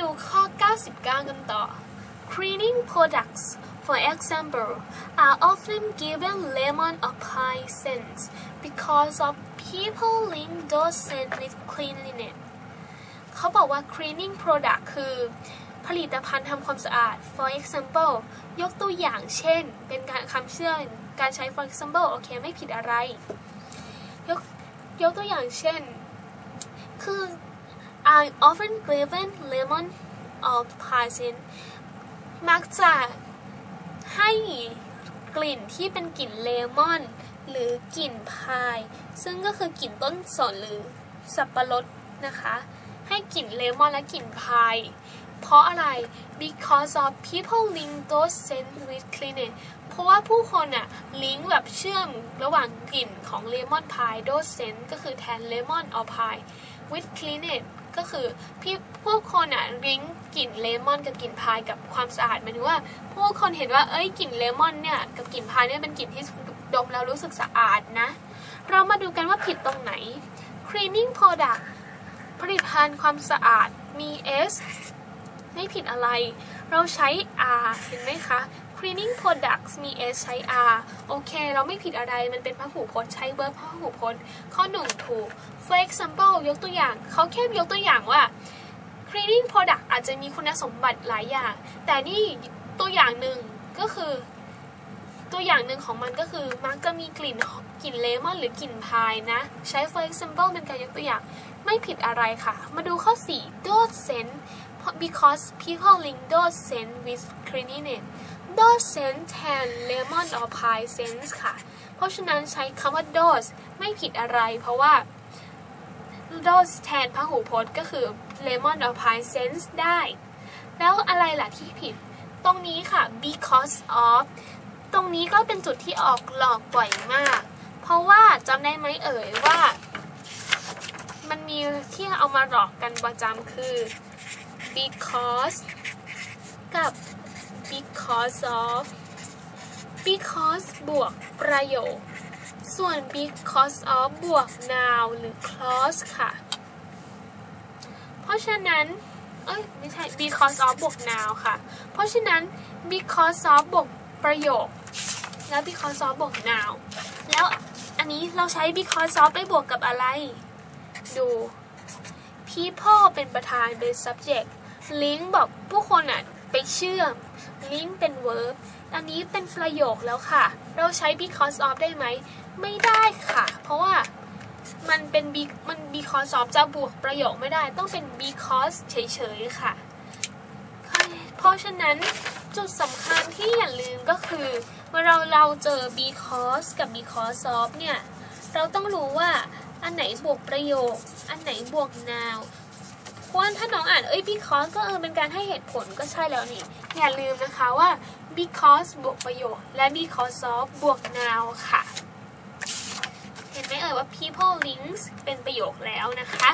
ดูข้อ 99 กันต่อ cleaning products for example are often given lemon or pine scents because of people link those scents with cleanliness เขาบอกว่า cleaning product คือผลิตภัณฑ์ทำความสะอาด for example ยกตัวอย่างเช่น เป็นการคำเชื่อการใช้ for example โอเค ไม่ผิดอะไร ยกยกตัวอย่างเช่น คือ I often given lemon or pine มักจะให้กลิ่นที่เป็นกลิ่นเลมอน หรือกลิ่นพาย ซึ่งก็คือกลิ่นต้นสนหรือสับปะรดนะคะ ให้กลิ่นเลมอนและกลิ่นพาย เพราะอะไร because of people link those scent with cleaning เพราะว่าผู้คนอะลิงก์แบบเชื่อมระหว่างกลิ่นของเลมอนพาย those scent ก็คือแทนเลมอน or pie with cleanit ก็คือพี่พวกคนอะลิงกลิ่นเลมอนกับกลิ่นพายกับความสะอาดหมายถึงว่าพวกคนเห็นว่าเอ้ยกลิ่นเลมอนเนี่ยกับกลิ่นพายเนี่ยเป็นกลิ่นที่ดมแล้วรู้สึกสะอาดนะ เรามาดูกันว่าผิดตรงไหน cleaning product ผลิตภัณฑ์ความสะอาดมี S ไม่ผิดอะไร เราใช้ R เห็นไหมคะ cleaning products มี S ใช้ R โอเค เราไม่ผิดอะไรมันเป็นพหูพจน์ใช้ verb พหูพจน์ ข้อหนึ่งถูก for example ยกตัวอย่าง เขาแค่ยกตัวอย่างว่า cleaning product อาจจะมีคุณสมบัติหลายอย่าง แต่นี่ตัวอย่างหนึ่งก็คือ ตัวอย่างหนึ่งของมันก็คือมักจะมีกลิ่นกลิ่นเลมอนหรือกลิ่นพายนะ ใช้ for example เป็นการยกตัวอย่างไม่ผิดอะไรค่ะ มาดูข้อ4 those scent because people link those scent with cleanliness those scent แทน lemon or pine scent ค่ะ เพราะฉะนั้นใช้คำว่า those ไม่ผิดอะไร เพราะว่า those แทนพหูพจน์ก็คือ lemon or pine scent ได้ แล้วอะไรล่ะที่ผิด ตรงนี้ค่ะ because of ตรงนี้ก็เป็นจุดที่ออกหลอกบ่อยมาก เพราะว่าจำได้ไหมเอ่ยว่า มันมีที่เอามาหลอกกันประจำคือ because กับ because of because บวกประโยค ส่วน because of บวก noun หรือ clause ค่ะ เพราะฉะนั้น เอ้ยไม่ใช่ because of บวก noun ค่ะ เพราะฉะนั้น because of บวกประโยค แล้ว because of บวก noun แล้วอันนี้เราใช้ because of ไปบวกกับอะไร ดู people เป็นประธานเป็น subject link บอกผู้คนอะ ไปเชื่อม link เป็น verb อันนี้เป็นประโยคแล้วค่ะ เราใช้ because of ได้ไหม ไม่ได้ค่ะ เพราะว่ามันเป็น be มัน because of จะบวกประโยคไม่ได้ ต้องเป็น because เฉยๆค่ะ เพราะฉะนั้นจุดสำคัญที่อย่าลืมก็คือเมื่อเราเราเจอ because กับ because of เนี่ย เราต้องรู้ว่าอันไหนบวกประโยค อันไหนบวก noun ว่าถ้าน้องอ่านเอ้ย because ก็เออเป็นการให้เหตุผลก็ใช่แล้วนี่ อย่าลืมนะคะว่า because บวกประโยคและ because of บวก now ค่ะ เห็นไหมเอ่ยว่า people links เป็นประโยคแล้วนะคะ